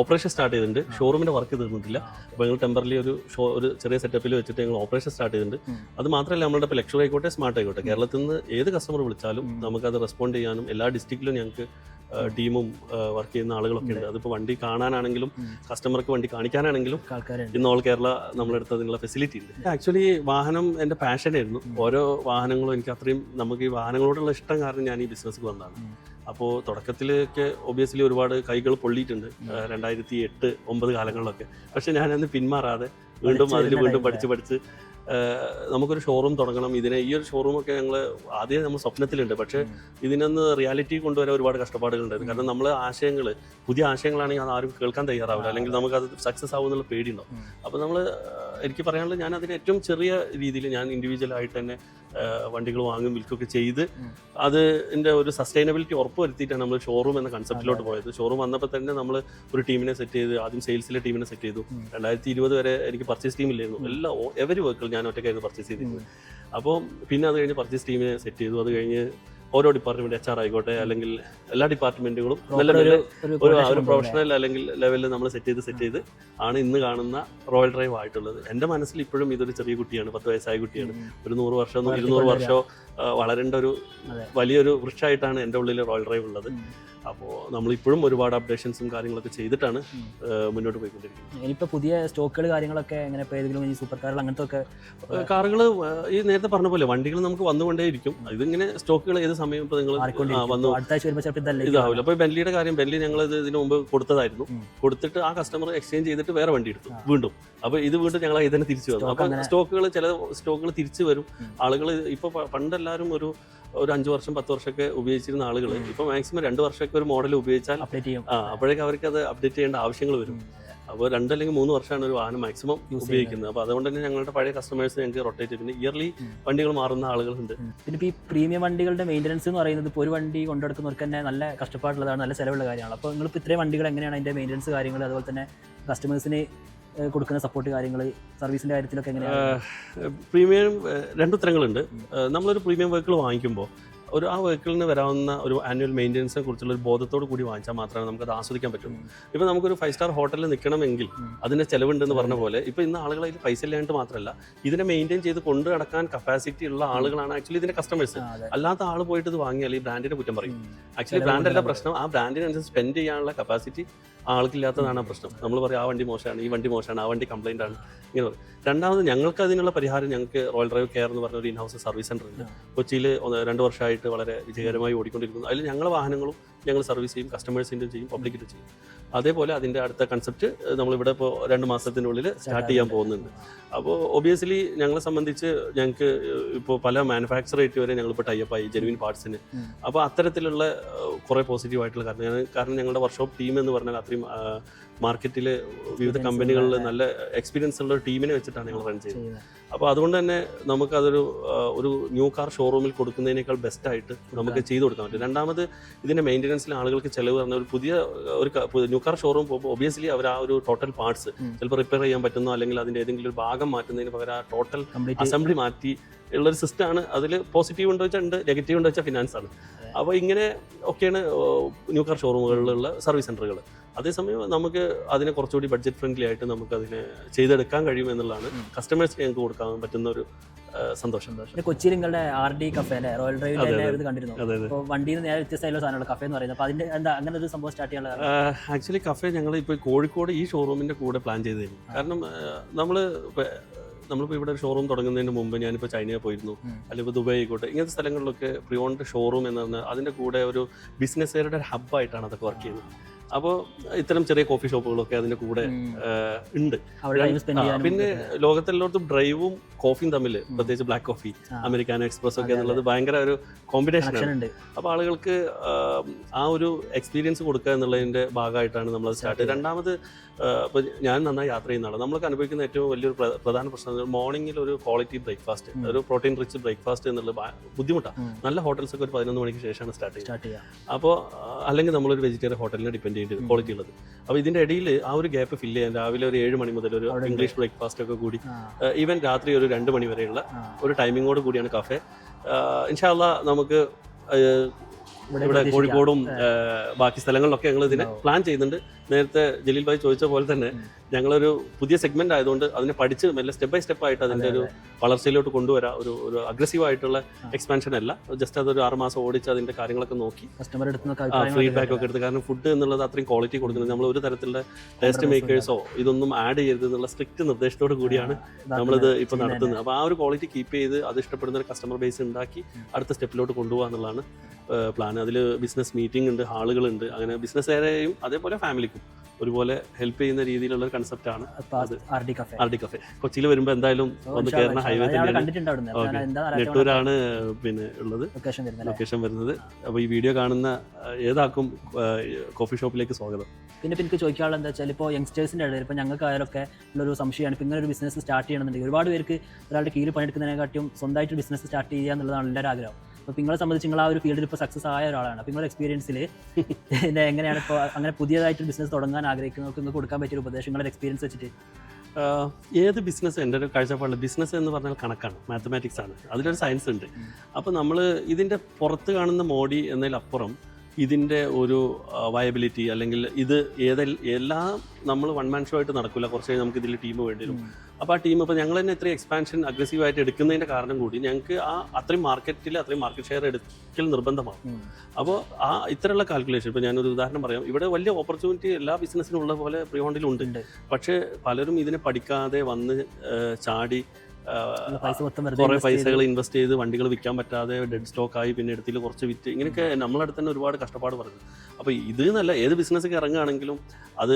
ഓപ്പറേഷൻ സ്റ്റാർട്ട് ചെയ്തിട്ടുണ്ട്. ഷോറൂമിന്റെ വർക്ക് തീർന്നിട്ടില്ല. അപ്പൊ അപ്പോൾ ഞങ്ങൾ ടെമ്പറലി ഒരു ഷോ ഒരു ചെറിയ സെറ്റപ്പിൽ വെച്ചിട്ട് ഞങ്ങൾ ഓപ്പറേഷൻ സ്റ്റാർട്ട് ചെയ്തിട്ടുണ്ട്. അത് മാത്രമല്ല നമ്മളുടെ ഇപ്പോൾ ലക്ഷറി ആയിക്കോട്ടെ സ്മാർട്ട് ആയിക്കോട്ടെ. കേരളത്തിൽ നിന്ന് ഏത് കസ്റ്റമർ വിളിച്ചാലും നമുക്ക് നമുക്കത് റെസ്പോണ്ട് ചെയ്യാനും എല്ലാ ഡിസ്ട്രിക്റ്റിലും ഞങ്ങൾക്ക് ടീമും വർക്ക് ചെയ്യുന്ന ആളുകളൊക്കെ ഉണ്ട്. അതിപ്പോൾ വണ്ടി കാണാനാണെങ്കിലും കസ്റ്റമർക്ക് വണ്ടി കാണിക്കാനാണെങ്കിലും ഇന്ന് ഓൾ കേരള നമ്മളെടുത്ത് അതിനുള്ള ഫെസിലിറ്റി ഉണ്ട്. ആക്ച്വലി വാഹനം എന്റെ പാഷനായിരുന്നു ഓരോ വാഹനങ്ങളും എനിക്ക് അത്രയും നമുക്ക് ഈ വാഹനങ്ങളോടുള്ള ഇഷ്ടം കാരണം ഞാൻ ഈ ബിസിനസ്സിൽ വന്നതാണ്. അപ്പോൾ തുടക്കത്തിലൊക്കെ ഒബിയസ്ലി ഒരുപാട് കൈകൾ പൊള്ളിയിട്ടുണ്ട്. രണ്ടായിരത്തി എട്ട് ഒമ്പത് കാലങ്ങളിലൊക്കെ. പക്ഷെ ഞാനന്ന് പിന്മാറാതെ വീണ്ടും അതിൽ വീണ്ടും പഠിച്ച് പഠിച്ച് നമുക്കൊരു ഷോറൂം തുടങ്ങണം. ഇതിനെ ഈ ഒരു ഷോറൂമൊക്കെ ഞങ്ങൾ ആദ്യം നമ്മൾ സ്വപ്നത്തിലുണ്ട്. പക്ഷേ. ഇതിനൊന്ന് റിയാലിറ്റി കൊണ്ടുവരാൻ ഒരുപാട് കഷ്ടപ്പാടുകളുണ്ടായിരുന്നു. കാരണം നമ്മൾ ആശയങ്ങൾ പുതിയ ആശയങ്ങളാണെങ്കിൽ അത് ആരും കേൾക്കാൻ തയ്യാറാവില്ല. അല്ലെങ്കിൽ നമുക്ക് അത് സക്സസ് ആവുമെന്നുള്ള പേടിയുണ്ടാവും. അപ്പോൾ നമ്മൾ എനിക്ക് പറയാനുള്ളത് ഞാൻ അതിന് ഏറ്റവും ചെറിയ രീതിയിൽ ഞാൻ ഇൻഡിവിജ്വൽ ആയിട്ട് തന്നെ വണ്ടികൾ വാങ്ങും വിൽക്കുകയൊക്കെ ചെയ്ത്. അതിന്റെ ഒരു സസ്റ്റൈനബിലിറ്റി ഉറപ്പ് വരുത്തിയിട്ടാണ് നമ്മൾ ഷോറൂം എന്ന കൺസെപ്റ്റിലോട്ട് പോയത്. ഷോറൂം വന്നപ്പോൾ തന്നെ നമ്മൾ ഒരു ടീമിനെ സെറ്റ് ചെയ്ത് ആദ്യം സെയിൽസിലെ ടീമിനെ സെറ്റ് ചെയ്തു. രണ്ടായിരത്തി ഇരുപത് വരെ എനിക്ക് പർച്ചേസ് ടീം ഇല്ലായിരുന്നു. എല്ലാ എവരി വർക്കുകൾ ഞാൻ ഒറ്റയ്ക്കായിരുന്നു പർച്ചേസ് ചെയ്തിരുന്നത്. അപ്പോൾ പിന്നെ അത് കഴിഞ്ഞ് പർച്ചേസ് ടീമിനെ സെറ്റ് ചെയ്തു. അത് കഴിഞ്ഞ് ഓരോ ഡിപ്പാർട്ട്മെന്റ് എച്ച് ആർ ആയിക്കോട്ടെ അല്ലെങ്കിൽ എല്ലാ ഡിപ്പാർട്ട്മെന്റുകളും നല്ല നല്ല ഒരു- ഒരു. പ്രൊഫഷണൽ അല്ലെങ്കിൽ ലെവലിൽ നമ്മൾ സെറ്റ് ചെയ്ത് സെറ്റ് ചെയ്ത് ആണ് ഇന്ന് കാണുന്ന റോയൽ ഡ്രൈവ് ആയിട്ടുള്ളത് എന്റെ മനസ്സിൽ ഇപ്പോഴും ഇതൊരു ചെറിയ കുട്ടിയാണ് പത്ത് വയസ്സായ കുട്ടിയാണ് ഒരു നൂറ് വർഷം വളർത്തി ഇരുന്നൂറ്. വർഷമോ വളരേണ്ട ഒരു. വലിയൊരു വൃക്ഷമായിട്ടാണ് എന്റെ ഉള്ളിൽ റോയൽ ഡ്രൈവ് ഉള്ളത്. അപ്പോൾ നമ്മളിപ്പോഴും ഒരുപാട് അപ്ഡേഷൻസും കാര്യങ്ങളൊക്കെ ചെയ്തിട്ടാണ് മുന്നോട്ട് പോയിക്കൊണ്ടിരിക്കുന്നത്. ഇപ്പോൾ പുതിയ സ്റ്റോക്കുകൾ കാര്യങ്ങളൊക്കെ എങ്ങനെ ഇപ്പൊ ഏതെങ്കിലും ഈ സൂപ്പർ കാറുകൾ അങ്ങനത്തെ ഒക്കെ കാറുകൾ ഈ നേരത്തെ പറഞ്ഞ പോലെ വണ്ടികൾ നമുക്ക് വന്നുകൊണ്ടേയിരിക്കും. ഇതിങ്ങനെ സ്റ്റോക്കുകൾ ഏത് സമയം ഇപ്പോൾ നിങ്ങൾ വന്നു. ഇതാവില്ല അപ്പോൾ ബെൻലിയുടെ കാര്യം ബെൻലി ഞങ്ങൾ ഇത് ഇതിനു മുമ്പ് കൊടുത്തതായിരുന്നു. കൊടുത്തിട്ട് ആ കസ്റ്റമർ എക്സ്ചേഞ്ച് ചെയ്തിട്ട് വേറെ വണ്ടി എടുത്തു. വീണ്ടും. അപ്പോൾ ഇത് വീണ്ടും ഞങ്ങൾ ഇതിനെ തിരിച്ചു വന്നു. അപ്പോൾ സ്റ്റോക്കുകൾ ചില സ്റ്റോക്കുകൾ തിരിച്ചു വരും. ആളുകൾ ഇപ്പോൾ പണ്ടെല്ലാവരും ഒരു ഒരു അഞ്ച് വർഷം പത്ത് വർഷമൊക്കെ ഉപയോഗിച്ചിരുന്ന ആളുകൾ ഇപ്പൊ മാക്സിമം രണ്ട് വർഷമൊക്കെ ഒരു മോഡൽ ഉപയോഗിച്ചാൽ അപ്ഡേറ്റ് ചെയ്യും. ആ അപ്പോഴേക്കും അവർക്ക് അത് അപ്ഡേറ്റ് ചെയ്യേണ്ട ആവശ്യങ്ങൾ വരും. അപ്പോൾ രണ്ട് അല്ലെങ്കിൽ മൂന്ന് വർഷമാണ് ഒരു വാഹനം മാക്സിമം ഉപയോഗിക്കുന്നത്. അപ്പോൾ അതുകൊണ്ട് തന്നെ ഞങ്ങളുടെ പഴയ കസ്റ്റമേഴ്സ് ഞങ്ങൾക്ക് റൊട്ടേറ്റ് പിന്നെ ഇയർലി വണ്ടികൾ മാറുന്ന ആളുകളുണ്ട്. പിന്നെ ഇപ്പോൾ ഈ പ്രീമിയം വണ്ടികളുടെ മെയിന്റനൻസ് എന്ന് പറയുന്നത് ഇപ്പോൾ ഒരു വണ്ടി കൊണ്ടെടുക്കുന്നവർക്ക് തന്നെ നല്ല കഷ്ടപ്പാടുള്ളതാണ് നല്ല ചിലവുള്ള കാര്യമാണ്. അപ്പോൾ നിങ്ങളിപ്പോൾ ഇത്രയും വണ്ടികൾ എങ്ങനെയാണ് അതിന്റെ മെയിന്റനൻസ് കാര്യങ്ങൾ അതുപോലെ തന്നെ കസ്റ്റമേഴ്സിന് കൊടുക്കുന്ന സപ്പോർട്ട് കാര്യങ്ങൾ സർവീസിന്റെ കാര്യത്തിലൊക്കെ എങ്ങനെയാണ്? പ്രീമിയം രണ്ട് ഉത്തരങ്ങളുണ്ട്. നമ്മളൊരു പ്രീമിയം വെഹിക്കിൾ വാങ്ങിക്കുമ്പോൾ ഒരു ആ വെഹിക്കിളിന് വരാവുന്ന ഒരു ആനുവൽ മെയിന്റെനൻസിനെ കുറിച്ചുള്ള ഒരു ബോധത്തോട് കൂടി വാങ്ങിച്ചാൽ മാത്രമേ നമുക്ക് അത് ആസ്വദിക്കാൻ പറ്റുള്ളൂ. ഇപ്പം നമുക്കൊരു ഫൈവ് സ്റ്റാർ ഹോട്ടലിൽ നിൽക്കണമെങ്കിൽ അതിന്റെ ചിലവുണ്ടെന്ന് പറഞ്ഞ പോലെ ഇപ്പം ഇന്ന് ആളുകൾ അതിൽ പൈസ ഇല്ലാണ്ട് മാത്രമല്ല ഇതിനെ മെയിന്റെയിൻ ചെയ്ത് കൊണ്ടു നടക്കാൻ കപ്പാസിറ്റി ഉള്ള ആളുകളാണ് ആക്ച്വലി ഇതിന്റെ കസ്റ്റമേഴ്സ് അല്ലാത്ത ആൾ പോയിട്ട് ഇത് വാങ്ങിയാൽ ഈ ബ്രാൻഡിനെ കുറ്റം പറയും. ആക്ച്വലി ബ്രാൻഡല്ല പ്രശ്നം. ആ ബ്രാൻഡിനനുസരിച്ച് സ്പെൻഡ് ചെയ്യാനുള്ള കപ്പാസിറ്റി ആൾക്കില്ലാത്തതാണ് ആ പ്രശ്നം. നമ്മൾ പറയും ആ വണ്ടി മോശമാണ് ഈ വണ്ടി മോശമാണ് ആ വണ്ടി കംപ്ലൈന്റ് ആണ്. ഇങ്ങനെ പറയും. രണ്ടാമത് ഞങ്ങൾക്ക് അതിനുള്ള പരിഹാരം ഞങ്ങൾക്ക് റോയൽ ഡ്രൈവ് കെയർ എന്ന് പറഞ്ഞ ഒരു ഇൻ ഹൗസ് സർവീസ് സെന്റർ ഉണ്ട് കൊച്ചിയിൽ രണ്ട് വർഷമായിട്ട് വളരെ വിജയകരമായി ഓടിക്കൊണ്ടിരിക്കുന്നു. അതിൽ ഞങ്ങളുടെ വാഹനങ്ങളും ഞങ്ങൾ സർവീസ് ചെയ്യും കസ്റ്റമേഴ്സിന്റെ ചെയ്യും പബ്ലിക്കിന്റെ ചെയ്യും. അതേപോലെ അതിന്റെ അടുത്ത കൺസെപ്റ്റ് നമ്മളിവിടെ ഇപ്പോൾ രണ്ട് മാസത്തിനുള്ളിൽ സ്റ്റാർട്ട് ചെയ്യാൻ പോകുന്നുണ്ട്. അപ്പോൾ ഒബിയസ്ലി ഞങ്ങളെ സംബന്ധിച്ച് ഞങ്ങൾക്ക് ഇപ്പോൾ പല മാനുഫാക്ചറേറ്റ് വരെ ഞങ്ങളിപ്പോൾ ടൈപ്പായി ജെനുവിൻ പാർട്സിന്. അപ്പോൾ അത്തരത്തിലുള്ള കുറേ പോസിറ്റീവ് ആയിട്ടുള്ള കാരണം കാരണം ഞങ്ങളുടെ വർക്ക്ഷോപ്പ് ടീം എന്ന് പറഞ്ഞാൽ അത്രയും മാർക്കറ്റിൽ വിവിധ കമ്പനികളിൽ നല്ല എക്സ്പീരിയൻസ് ഉള്ള ഒരു ടീമിനെ വെച്ചിട്ടാണ് ഞങ്ങൾ റൺ ചെയ്യുന്നത്. അപ്പോൾ അതുകൊണ്ട് തന്നെ നമുക്ക് അതൊരു ഒരു ന്യൂ കാർ ഷോറൂമിൽ കൊടുക്കുന്നതിനേക്കാൾ ബെസ്റ്റ് ആയിട്ട് നമുക്ക് ചെയ്തു കൊടുക്കാൻ പറ്റും. രണ്ടാമത് ഇതിന്റെ മെയിന്റനൻസിൽ ആളുകൾക്ക് ചെലവ് പറഞ്ഞ ഒരു പുതിയ ഒരു ന്യൂ കാർ ഷോറൂം പോകുമ്പോൾ ഒബിയസ്ലി അവർ ആ ഒരു ടോട്ടൽ പാർട്സ് ചിലപ്പോൾ റിപ്പയർ ചെയ്യാൻ പറ്റുന്നോ അല്ലെങ്കിൽ അതിന്റെ ഏതെങ്കിലും ഒരു ഭാഗം മാറ്റുന്നതിന് പകരം ആ ടോട്ടൽ അസംബ്ലി മാറ്റി ഉള്ളൊരു സിസ്റ്റമാണ് അതിൽ പോസിറ്റീവ് ഉണ്ടോ വെച്ചാൽ ഉണ്ട് നെഗറ്റീവ് ഉണ്ടോ വെച്ചാൽ ഫിനാൻസ് ആണ്. അപ്പോൾ ഇങ്ങനെ ഒക്കെയാണ് ന്യൂ കാർ ഷോറൂമുകളിലുള്ള സർവീസ് സെന്ററുകൾ അതേസമയം നമുക്ക് അതിനെ കുറച്ചുകൂടി ബഡ്ജറ്റ് ഫ്രണ്ട്ലി ആയിട്ട് നമുക്ക് അതിനെ ചെയ്തെടുക്കാൻ കഴിയും എന്നുള്ളതാണ് കസ്റ്റമേഴ്സ് ഞങ്ങൾക്ക് കൊടുക്കാൻ പറ്റുന്ന ഒരു സന്തോഷം. കൊച്ചി കൊച്ചിയിൽ നിങ്ങളുടെ ആർ ഡി കഫേ അല്ലെ? റോയൽ ഡ്രൈവ് കണ്ടിരുന്നു? അപ്പോൾ വണ്ടിയിൽ നിന്ന് നേരെ വ്യത്യസ്തമായുള്ള സാധനമാണ് കഫേ എന്ന് പറയുന്നത്. അപ്പോൾ അതിന്റെ എന്താ അങ്ങനെ ഒരു സംഭവം സ്റ്റാർട്ട് ചെയ്യാനുള്ള? ആക്ച്വലി കഫേ ഞങ്ങൾ ഇപ്പോൾ കോഴിക്കോട് ഈ ഷോറൂമിന്റെ കൂടെ പ്ലാൻ ചെയ്തിരുന്നു. കാരണം നമ്മൾ നമ്മളിപ്പോൾ ഇവിടെ ഒരു ഷോറൂം തുടങ്ങുന്നതിന് മുമ്പ് ഞാനിപ്പോൾ ചൈനയിൽ പോയിരുന്നു. അല്ലെങ്കിൽ ദുബായ് ആയിക്കോട്ടെ ഇങ്ങനത്തെ സ്ഥലങ്ങളിലൊക്കെ പ്രിയോണ്ട് ഷോറൂം എന്ന് പറഞ്ഞാൽ അതിന്റെ കൂടെ ഒരു ബിസിനസ്സുകാരുടെ ഒരു ഹബ്ബായിട്ടാണ് അതൊക്കെ വർക്ക് ചെയ്യുന്നത്. അപ്പോൾ ഇത്തരം ചെറിയ കോഫി ഷോപ്പുകളൊക്കെ അതിന്റെ കൂടെ ഉണ്ട്. പിന്നെ ലോകത്തെല്ലായിടത്തും ഡ്രൈവും കോഫിയും തമ്മിൽ പ്രത്യേകിച്ച് ബ്ലാക്ക് കോഫി. അമേരിക്കാനോ എക്സ്പ്രസ് ഒക്കെ എന്നുള്ളത് ഭയങ്കര ഒരു കോമ്പിനേഷൻ ആണ്. അപ്പോൾ ആളുകൾക്ക് ആ ഒരു എക്സ്പീരിയൻസ് കൊടുക്കുക എന്നുള്ളതിന്റെ ഭാഗമായിട്ടാണ് നമ്മൾ സ്റ്റാർട്ട് രണ്ടാമത് ഇപ്പോൾ ഞാൻ നന്നായി യാത്ര ചെയ്യുന്ന ആളാണ്. നമ്മൾക്ക് അനുഭവിക്കുന്ന ഏറ്റവും വലിയൊരു പ്രധാന പ്രശ്നം മോർണിംഗിൽ ഒരു ക്വാളിറ്റി ബ്രേക്ക്ഫാസ്റ്റ് ഒരു പ്രോട്ടീൻ റിച്ച് ബ്രേക്ക്ഫാസ്റ്റ് എന്നുള്ള ബുദ്ധിമുട്ടാണ് നല്ല ഹോട്ടൽസ് ഒക്കെ ഒരു പതിനൊന്ന് മണിക്ക് ശേഷമാണ് സ്റ്റാർട്ട് ചെയ്യുന്നത്. അപ്പോൾ അല്ലെങ്കിൽ നമ്മളൊരു വെജിറ്റേറിയൻ ഹോട്ടലിനെ ഡിപ്പെൻഡ് വരും ക്വാളിറ്റി ഉള്ളത്. അപ്പോൾ ഇതിന്റെ ഇടയിൽ ആ ഒരു ഗ്യാപ്പ് ഫില്ല് ചെയ്യാൻ രാവിലെ ഒരു ഏഴ് മണി മുതൽ ഒരു ഇംഗ്ലീഷ് ബ്രേക്ക്ഫാസ്റ്റ് ഒക്കെ കൂടി. ഈവൻ രാത്രി ഒരു രണ്ട് മണി വരെയുള്ള. ഒരു ടൈമിങ്ങോട് കൂടിയാണ് കഫേ ഇൻഷാല്ല നമുക്ക് ഇവിടെ. കോഴിക്കോടും ബാക്കി സ്ഥലങ്ങളിലൊക്കെ ഞങ്ങൾ ഇതിനെ പ്ലാൻ ചെയ്യുന്നുണ്ട്. നേരത്തെ ജലീൽ ഭായി ചോദിച്ച പോലെ തന്നെ. ഞങ്ങളൊരു പുതിയ സെഗ്മെന്റ് ആയതുകൊണ്ട് അതിനെ പഠിച്ച് മെല്ലെ സ്റ്റെപ്പ് ബൈ സ്റ്റെപ്പ് ആയിട്ട് അതിന്റെ ഒരു വളർച്ചയിലോട്ട് കൊണ്ടുവരാം ഒരു ഒരു അഗ്രസീവ് ആയിട്ടുള്ള. എക്സ്പാൻഷൻ അല്ല. ജസ്റ്റ് അതൊരു ആറ് മാസം ഓടിച്ച് അതിന്റെ കാര്യങ്ങളൊക്കെ നോക്കി. കസ്റ്റമർ ഫീഡ്ബാക്ക് ഒക്കെ എടുത്ത്. കാരണം ഫുഡ് എന്നുള്ളത് അത്രയും ക്വാളിറ്റി കൊടുക്കുന്നത്. നമ്മൾ ഒരു തരത്തിലുള്ള ടേസ്റ്റ് മേക്കേഴ്സോ ഇതൊന്നും ആഡ് ചെയ്യരുത് എന്നുള്ള സ്ട്രിക്റ്റ് നിർദ്ദേശത്തോട് കൂടിയാണ് നമ്മളിത് ഇപ്പൊ നടത്തുന്നത്. അപ്പോൾ ആ ഒരു ക്വാളിറ്റി കീപ്പ് ചെയ്ത് അത് ഇഷ്ടപ്പെടുന്ന ഒരു കസ്റ്റമർ ബേസ് ഉണ്ടാക്കി അടുത്ത സ്റ്റെപ്പിലോട്ട് കൊണ്ടുപോകുക എന്നുള്ളതാണ് പ്ലാൻ അതിൽ ബിസിനസ് മീറ്റിംഗ് ഉണ്ട് ആളുകളുണ്ട് അങ്ങനെ ബിസിനസ്സുകാരെയും അതേപോലെ ഫാമിലിക്കും ഒരുപോലെ ഹെൽപ്പ് ചെയ്യുന്ന രീതിയിലുള്ള ഒരു കൺസെപ്റ്റ് ആണ്. ആർ ഡി കഫേ കൊച്ചിയിൽ വരുമ്പോൾ എന്തായാലും വന്ന് കയറുന്ന ഹൈവേ തന്നെയാണ്. നെട്ടൂരാണ് പിന്നെ ഉള്ളത്. ലൊക്കേഷൻ വരുന്നത്. അപ്പൊ അപ്പോൾ ഈ വീഡിയോ കാണുന്ന ഏതാക്കും കോഫി ഷോപ്പിലേക്ക് സ്വാഗതം. പിന്നെ എനിക്ക് ചോദിക്കാനുള്ള എന്താ വെച്ചാൽ ഇപ്പോൾ യങ്സ്റ്റേഴ്സിന്റെ ഇടയിൽ ഇപ്പോൾ ഞങ്ങൾക്ക് ആയാലൊക്കെ ഉള്ളൊരു സംശയമാണ്. ഇപ്പോൾ ഇങ്ങനെ ഒരു ബിസിനസ് സ്റ്റാർട്ട് ചെയ്യണമെന്നുണ്ടെങ്കിൽ ഒരുപാട് പേർക്ക് ഒരാളുടെ കീഴിൽ പണിയെടുക്കുന്നതിനെക്കാട്ടും സ്വന്തമായിട്ട് ബിസിനസ് സ്റ്റാർട്ട് ചെയ്യുക എന്നുള്ളതാണ് എല്ലാവരും ആഗ്രഹം. അപ്പോൾ നിങ്ങളെ സംബന്ധിച്ച് നിങ്ങൾ ആ ഒരു ഫീൽഡിൽ ഇപ്പോൾ സക്സസ് ആയ ഒരാളാണ്. അപ്പോൾ നിങ്ങളുടെ എക്സ്പീരിയൻസിൽ പിന്നെ എങ്ങനെയാണ് ഇപ്പോൾ അങ്ങനെ പുതിയതായിട്ട് ബിസിനസ് തുടങ്ങാൻ ആഗ്രഹിക്കുന്നവർക്ക് നിങ്ങൾക്ക് കൊടുക്കാൻ പറ്റിയ ഒരു ഉപദേശം നിങ്ങളുടെ എക്സ്പീരിയൻസ് വെച്ചിട്ട്? ഏത് ബിസിനസ് എന്റെ ഒരു കാഴ്ചപ്പാടിൽ ബിസിനസ് എന്ന് പറഞ്ഞാൽ കണക്കാണ് മാത്തമാറ്റിക്സ് ആണ്. അതിലൊരു സയൻസ് ഉണ്ട്. അപ്പോൾ നമ്മൾ ഇതിന്റെ പുറത്ത് കാണുന്ന മോഡി എന്നതിലപ്പുറം ഇതിന്റെ ഒരു വയബിലിറ്റി അല്ലെങ്കിൽ ഇത് ഏതെല്ലാം നമ്മൾ വൺ മാൻ ഷോ ആയിട്ട് നടക്കില്ല കുറച്ച് കഴിഞ്ഞ് നമുക്ക് ഇതിൽ ടീം വേണ്ടി വരും. അപ്പോൾ ആ ടീം ഇപ്പോൾ ഞങ്ങൾ തന്നെ ഇത്രയും എക്സ്പാൻഷൻ അഗ്രസീവായിട്ട് എടുക്കുന്നതിന്റെ കാരണം കൂടി ഞങ്ങൾക്ക് ആ അത്രയും മാർക്കറ്റിൽ അത്രയും മാർക്കറ്റ് ഷെയർ എടുക്കൽ നിർബന്ധമാണ്. അപ്പോൾ ആ ഇത്തരമുള്ള കാൽക്കുലേഷൻ ഇപ്പോൾ ഞാനൊരു ഉദാഹരണം പറയാം. ഇവിടെ വലിയ ഓപ്പർച്യൂണിറ്റി എല്ലാ ബിസിനസ്സിനും ഉള്ള പോലെ പ്രിയോണ്ടിലുണ്ട് പക്ഷേ പലരും ഇതിനെ പഠിക്കാതെ വന്ന് ചാടി കുറെ പൈസകൾ ഇൻവെസ്റ്റ് ചെയ്ത് വണ്ടികൾ വിൽക്കാൻ പറ്റാതെ ഡെഡ് സ്റ്റോക്ക് ആയി പിന്നെ എടുത്തിൽ കുറച്ച് വിറ്റ്. ഇങ്ങനെയൊക്കെ നമ്മളടുത്ത് തന്നെ ഒരുപാട് കഷ്ടപ്പാട് പറഞ്ഞു. അപ്പോൾ ഇത് എന്നല്ല ഏത് ബിസിനസ്സൊക്കെ ഇറങ്ങുകയാണെങ്കിലും അത്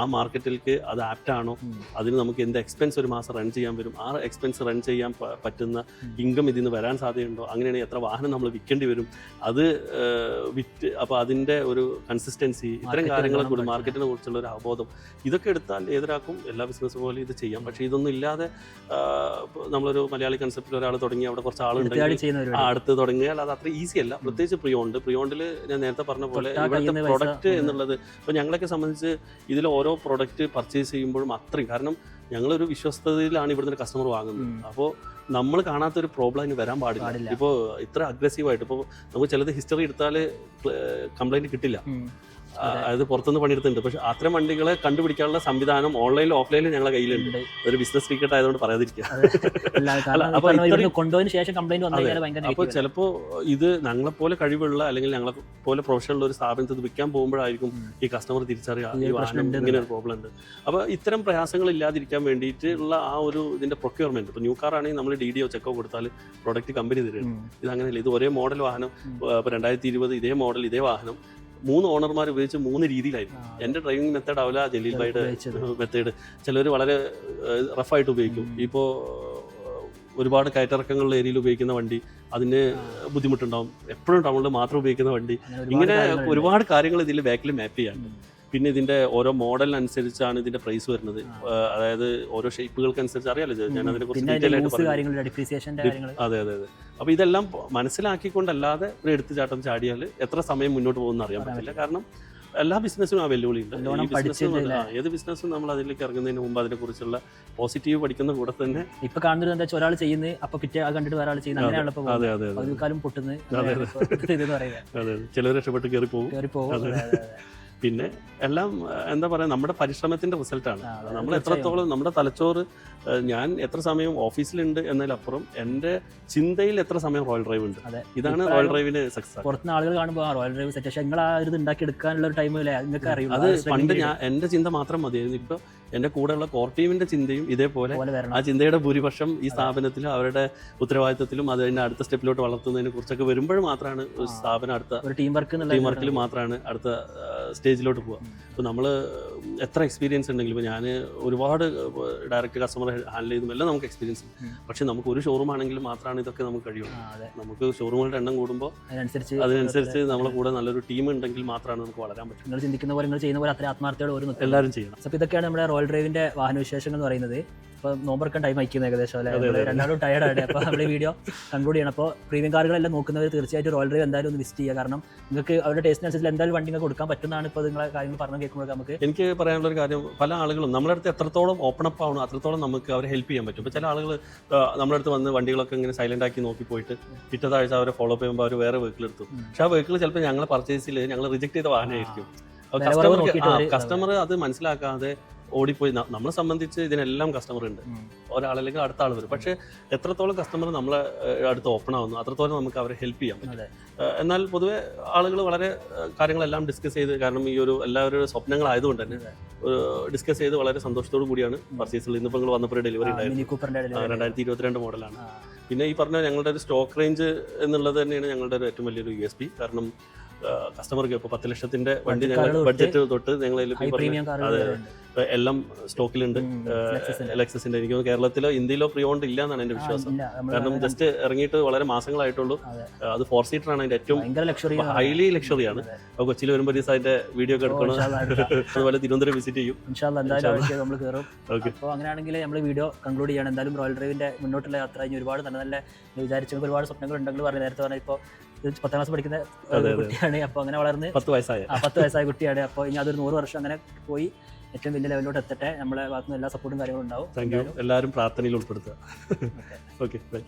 ആ മാർക്കറ്റിലേക്ക് അത് ആപ്റ്റ് ആണോ? അതിന് നമുക്ക് എന്ത് എക്സ്പെൻസ് ഒരു മാസം റൺ ചെയ്യാൻ വരും? ആ എക്സ്പെൻസ് റൺ ചെയ്യാൻ പറ്റുന്ന ഇൻകം ഇതിൽ നിന്ന് വരാൻ സാധ്യതയുണ്ടോ? അങ്ങനെയാണെങ്കിൽ എത്ര വാഹനം നമ്മൾ വിൽക്കേണ്ടി വരും? അത് വിറ്റ് അപ്പോൾ അതിന്റെ ഒരു കൺസിസ്റ്റൻസി ഇത്തരം കാര്യങ്ങളെ കൂടി. മാർക്കറ്റിനെ കുറിച്ചുള്ള ഒരു അവബോധം. ഇതൊക്കെ എടുത്താൽ ഏതൊരാൾക്കും എല്ലാ ബിസിനസ് പോലെ ഇത് ചെയ്യാം പക്ഷേ ഇതൊന്നും ഇല്ലാതെ നമ്മളൊരു മലയാളി കൺസെപ്റ്റിൽ ഒരാൾ തുടങ്ങി അവിടെ കുറച്ച് ആളുണ്ടെങ്കിൽ അടുത്ത് തുടങ്ങിയാൽ അത് അത്ര ഈസി അല്ല. പ്രത്യേകിച്ച് പ്രിയോണ്ട് പ്രിയോണ്ടിൽ ഞാൻ നേരത്തെ പറഞ്ഞ പോലെ ഇവിടുത്തെ പ്രൊഡക്റ്റ് എന്നുള്ളത് ഇപ്പോൾ ഞങ്ങളൊക്കെ സംബന്ധിച്ച് ഇതിൽ ഓരോ പ്രൊഡക്റ്റ് പർച്ചേസ് ചെയ്യുമ്പോഴും അത്രയും. കാരണം ഞങ്ങളൊരു വിശ്വസ്തതയിലാണ് ഇവിടുന്ന് കസ്റ്റമർ വാങ്ങുന്നത്. അപ്പോൾ നമ്മൾ കാണാത്ത ഒരു പ്രോബ്ലം അതിന് വരാൻ പാടില്ല. പാടില്ല. ഇപ്പോൾ ഇത്ര അഗ്രസീവായിട്ട് ഇപ്പോൾ നമുക്ക് ചിലത് ഹിസ്റ്ററി എടുത്താൽ കംപ്ലൈന്റ് കിട്ടില്ല. അതായത് പുറത്തുനിന്ന് പണിയെടുത്തിട്ടുണ്ട്. പക്ഷെ അത്തരം വണ്ടികളെ കണ്ടുപിടിക്കാനുള്ള സംവിധാനം ഓൺലൈനിലും ഓഫ്ലൈനിലും ഞങ്ങളുടെ കയ്യിലുണ്ട്. ഒരു ബിസിനസ് സീക്രട്ട് ആയതുകൊണ്ട് പറയാതിരിക്കുക. <laughs> അപ്പോൾ ചിലപ്പോൾ ഇത് ഞങ്ങളെപ്പോലെ കഴിവുള്ള അല്ലെങ്കിൽ ഞങ്ങളെ പോലെ പ്രൊഫഷണൽ ഒരു സ്ഥാപനത്തിൽ ഇത് വിൽക്കാൻ പോകുമ്പോഴായിരിക്കും ഈ കസ്റ്റമർ തിരിച്ചറിയുക. ഈ വാഹനം പ്രശ്നമുണ്ട് ഇങ്ങനെ ഒരു പ്രോബ്ലം ഉണ്ട്. അപ്പോൾ ഇത്തരം പ്രയാസങ്ങൾ ഇല്ലാതിരിക്കാൻ വേണ്ടിയിട്ടുള്ള ആ ഒരു ഇതിന്റെ പ്രൊക്യൂർമെന്റ് ഇപ്പോൾ ന്യൂ കാർ ആണെങ്കിൽ നമ്മൾ ഡി ഡി ഒ ചെക്കോ കൊടുത്താൽ പ്രൊഡക്റ്റ് കമ്പനി തരും. ഇത് അങ്ങനെയല്ല ഇത് ഒരേ മോഡൽ വാഹനം. ഇപ്പോൾ രണ്ടായിരത്തി ഇരുപത് ഇതേ മോഡൽ ഇതേ വാഹനം മൂന്ന് ഓണർമാർ ഉപയോഗിച്ച് മൂന്ന് രീതിയിലായിരിക്കും എന്റെ എന്റെ ഡ്രൈവിംഗ് മെത്തേഡ് ആവില്ല ജലീൽ ഭായിയുടെ മെത്തേഡ് ചിലർ വളരെ റഫായിട്ട് ഉപയോഗിക്കും. ഇപ്പോ ഇപ്പോൾ ഒരുപാട് കയറ്റിറക്കങ്ങളുള്ള ഏരിയയിൽ ഉപയോഗിക്കുന്ന വണ്ടി അതിന് ബുദ്ധിമുട്ടുണ്ടാവും. എപ്പോഴും ടൗണിൽ മാത്രം ഉപയോഗിക്കുന്ന വണ്ടി. ഇങ്ങനെ ഒരുപാട് കാര്യങ്ങൾ ഇതിൽ ബാക്കിൽ മാപ്പ് ചെയ്യാൻ ഉം. പിന്നെ ഇതിന്റെ ഓരോ മോഡലിനനുസരിച്ചാണ് ഇതിന്റെ പ്രൈസ് വരുന്നത്. അതായത് ഓരോ ഷേപ്പുകൾക്ക് അനുസരിച്ച് അറിയാലോ ഞാൻ അതിനെ കുറിച്ച് ഡീറ്റെയിൽ ആയിട്ട് അതെ അതെ അതെ. അപ്പൊ ഇതെല്ലാം മനസ്സിലാക്കിക്കൊണ്ടല്ലാതെ ഒരു എടുത്തുചാട്ടം ചാടിയാൽ എത്ര സമയം മുന്നോട്ട് പോകുമെന്ന് അറിയാൻ പറ്റില്ല. കാരണം എല്ലാ ബിസിനസ്സിനും ആ വെല്ലുവിളി ഉണ്ട് നല്ലോണം ഈ ബിസിനസ്സും പഠിച്ചിട്ട് ആ, ഏത് ബിസിനസ്സും നമ്മൾ അതിലേക്ക് ഇറങ്ങുന്നതിന് മുമ്പ് അതിനെ കുറിച്ചുള്ള പോസിറ്റീവ് പഠിക്കുന്ന കൂടെ തന്നെ ഇപ്പൊ കാണുന്നത് എന്താ വെച്ചാൽ ഒരാൾ ചെയ്യുന്നത് അപ്പൊ പിറ്റേ കണ്ടിട്ട് വേറെ ചെയ്യുന്ന ചെയ്യുന്നത് അങ്ങനെയാണ് ഇപ്പൊ അതെ അതെ അതെ. പകുതി കാലം പൊട്ടുന്നത് അതെ, ഇതെന്ന് പറയുന്നത്. അതെ ചിലർ രക്ഷപ്പെട്ട് കയറി പോകും പിന്നെ എല്ലാം എന്താ പറയുക നമ്മുടെ പരിശ്രമത്തിന്റെ റിസൾട്ടാണ്. നമ്മൾ എത്രത്തോളം നമ്മുടെ തലച്ചോറ് ഞാൻ എത്ര സമയം ഓഫീസിലുണ്ട് എന്നതിലപ്പുറം എന്റെ ചിന്തയിൽ എത്ര സമയം റോയൽ ഡ്രൈവ് ഉണ്ട്. ഇതാണ് റോയൽ ഡ്രൈവിന് സക്സസ് പുറത്തുനിന്ന് ആളുകൾ കാണുമ്പോൾ ആ റോയൽ ഡ്രൈവ് സെറ്റ് പക്ഷേ നിങ്ങൾ ആ ഒരു ഉണ്ടാക്കി എടുക്കാനുള്ള ഒരു നിങ്ങൾക്ക് അറിയും അത് പണ്ട് ഞാൻ എന്റെ ചിന്ത മാത്രം മതിയായിരുന്നു. ഇപ്പൊ എന്റെ കൂടെയുള്ള കോർ ടീമിന്റെ ചിന്തയും ഇതേപോലെ ആ ചിന്തയുടെ ഭൂരിപക്ഷം ഈ സ്ഥാപനത്തിലും അവരുടെ ഉത്തരവാദിത്തത്തിലും അത് അതിന്റെ അടുത്ത സ്റ്റെപ്പിലോട്ട് വളർത്തുന്നതിനെ കുറിച്ചൊക്കെ വരുമ്പോൾ മാത്രമാണ്. സ്ഥാപനം അടുത്ത ടീം വർക്ക് ടീം വർക്കിൽ മാത്രമാണ് അടുത്ത സ്റ്റേജിലോട്ട് പോവുക അപ്പോൾ നമ്മൾ എത്ര എക്സ്പീരിയൻസ് ഉണ്ടെങ്കിലും ഇപ്പോൾ ഞാൻ ഒരുപാട് ഡയറക്റ്റ് കസ്റ്റമർ ഹാൻഡിൽ ചെയ്തും എല്ലാം നമുക്ക് എക്സ്പീരിയൻസ്. പക്ഷെ നമുക്ക് ഒരു ഷോറൂം ആണെങ്കിൽ മാത്രമാണ് ഇതൊക്കെ നമുക്ക് കഴിയുള്ളൂ. നമുക്ക് ഷോറൂമുകളുടെ എണ്ണം കൂടുമ്പോൾ അതിനനുസരിച്ച് അതിനനുസരിച്ച് നമ്മളെ കൂടെ നല്ലൊരു ടീം ഉണ്ടെങ്കിൽ മാത്രമാണ് നമുക്ക് വളരാൻ പറ്റും നിങ്ങൾ ചിന്തിക്കുന്ന പോലെ നിങ്ങൾ ചെയ്യുന്ന പോലെ അത്ര ആത്മാർത്ഥയോടെ ഒരു എല്ലാവരും ചെയ്യണം. അപ്പോൾ ഇതൊക്കെയാണ് നമ്മുടെ റോയൽ ഡ്രൈവിന്റെ വാഹനവിശേഷങ്ങൾ എന്ന് പറയുന്നത്. ഇപ്പോൾ നോമ്പറക്കാൻ ടൈം അയക്കുന്നത് ഏകദേശം അല്ലെ? രണ്ടാളും ടയർഡാണ് അപ്പോൾ നമ്മൾ ഈ വീഡിയോ കൺക്ലൂഡ് ചെയ്യണം. അപ്പോൾ പ്രീമിയം കാറുകളെല്ലാം നോക്കുന്നവർ തീർച്ചയായിട്ടും റോയൽ ഡ്രൈവ് എന്തായാലും ഒന്ന് വിസിറ്റ് ചെയ്യുക. കാരണം നിങ്ങൾക്ക് അവരുടെ ടേസ്റ്റിനനുസരിച്ച് എന്തായാലും വണ്ടി നിങ്ങൾക്ക് കൊടുക്കാൻ പറ്റുന്നതാണ് ഇപ്പോൾ നിങ്ങളെ കാര്യങ്ങൾ പറഞ്ഞു കേൾക്കുമ്പോൾ നമുക്ക്. എനിക്ക് പറയാനുള്ള ഒരു കാര്യം പല ആളുകളും നമ്മുടെ അടുത്ത് എത്രത്തോളം ഓപ്പൺ അപ്പ് ആവണം അത്രത്തോളം നമുക്ക് അവരെ ഹെൽപ്പ് ചെയ്യാൻ പറ്റും. ഇപ്പോൾ ചില ആളുകൾ നമ്മുടെ അടുത്ത് വന്ന് വണ്ടികളൊക്കെ ഇങ്ങനെ സൈലന്റ് ആക്കി നോക്കി പോയിട്ട് പിറ്റതാഴ്ച അവരെ ഫോളോ അപ്പ് ചെയ്യുമ്പോൾ അവർ വേറെ വെഹിക്കിൾ എടുത്തു. പക്ഷേ ആ വെഹിക്കിൾ ചിലപ്പോൾ ഞങ്ങൾ പർച്ചേസിൽ ഞങ്ങൾ റിജക്ട് ചെയ്ത വാഹനമായിരിക്കും. കസ്റ്റമർ അത് മനസ്സിലാക്കാതെ ഓടിപ്പോയി. നമ്മളെ സംബന്ധിച്ച് ഇതിനെല്ലാം കസ്റ്റമർ ഉണ്ട്. ഒരാളല്ലെങ്കിൽ അടുത്ത ആൾ വരും. പക്ഷേ എത്രത്തോളം കസ്റ്റമർ നമ്മളെ അടുത്ത് ഓപ്പൺ ആവുന്നു അത്രത്തോളം നമുക്ക് അവരെ ഹെൽപ്പ് ചെയ്യാം എന്നാൽ പൊതുവെ ആളുകൾ വളരെ കാര്യങ്ങളെല്ലാം ഡിസ്കസ് ചെയ്ത് കാരണം ഈ ഒരു എല്ലാവരും സ്വപ്നങ്ങളായതുകൊണ്ട് തന്നെ. ഡിസ്കസ് ചെയ്ത് വളരെ സന്തോഷത്തോടു കൂടിയാണ് പർച്ചേസിൽ ഇന്നിപ്പോൾ നിങ്ങൾ വന്നപ്പോൾ ഡെലിവറി രണ്ടായിരത്തി ഇരുപത്തിരണ്ട് മോഡലാണ് പിന്നെ ഈ പറഞ്ഞ ഞങ്ങളുടെ ഒരു സ്റ്റോക്ക് റേഞ്ച് എന്നുള്ളത് തന്നെയാണ് ഞങ്ങളുടെ ഒരു ഏറ്റവും വലിയൊരു യു എസ് പി കാരണം കസ്റ്റമർക്ക് ഇപ്പോൾ പത്ത് ലക്ഷത്തിന്റെ വണ്ടി ഞങ്ങൾ ബഡ്ജറ്റ് തൊട്ട് ഞങ്ങൾ. എല്ലാം സ്റ്റോക്കിലുണ്ട്. ഉം, എനിക്ക് തോന്നുന്നു കേരളത്തിലോ ഇന്ത്യയിലോ പ്രീ ഓൺഡ് ഇല്ല എന്നാണ് എന്റെ വിശ്വാസം കാരണം ജസ്റ്റ് ഇറങ്ങിയിട്ട് വളരെ മാസങ്ങളായിട്ടുള്ളൂ. അത്. ഫോർ സീറ്റർ ആണ് അതിന്റെ ഏറ്റവും ഹൈലി ലക്ഷറി ആണ്. അപ്പോൾ കൊച്ചിയിൽ വരുമ്പോൾ ദിവസം അതിന്റെ വീഡിയോ ഒക്കെ എടുക്കണം. അതുപോലെ തിരുവനന്തപുരം വിസിറ്റ് ചെയ്യും. നമ്മൾ കയറും അപ്പോൾ അങ്ങനെയാണെങ്കിൽ നമ്മൾ വീഡിയോ കൺക്ലൂഡ് ചെയ്യണം. എന്തായാലും റോയൽ ഡ്രൈവിന്റെ മുന്നോട്ടുള്ള യാത്ര ഒരുപാട് നല്ല നല്ല വിചാരിച്ചു ഒരുപാട് സ്വപ്നങ്ങൾ ഉണ്ടെങ്കിൽ പറഞ്ഞു നേരത്തെ പറഞ്ഞാൽ ഇപ്പോൾ പത്താം ക്ലാസ് പഠിക്കുന്ന. കുട്ടിയാണ്. അപ്പോൾ അങ്ങനെ വളർന്ന് പത്ത് വയസ്സായ. പത്ത് വയസ്സായ കുട്ടിയാണ്. അപ്പോൾ ഇനി അതൊരു നൂറ് വർഷം അങ്ങനെ പോയി ഏറ്റവും വലിയ ലെവലിലോട്ട് എത്തട്ടെ. നമ്മളെ ഭാഗത്തുനിന്ന് എല്ലാ സപ്പോർട്ടും കാര്യങ്ങളും ഉണ്ടാവും. എല്ലാവരും പ്രാർത്ഥനയിൽ ഉൾപ്പെടുത്തുക. <laughs> Okay bye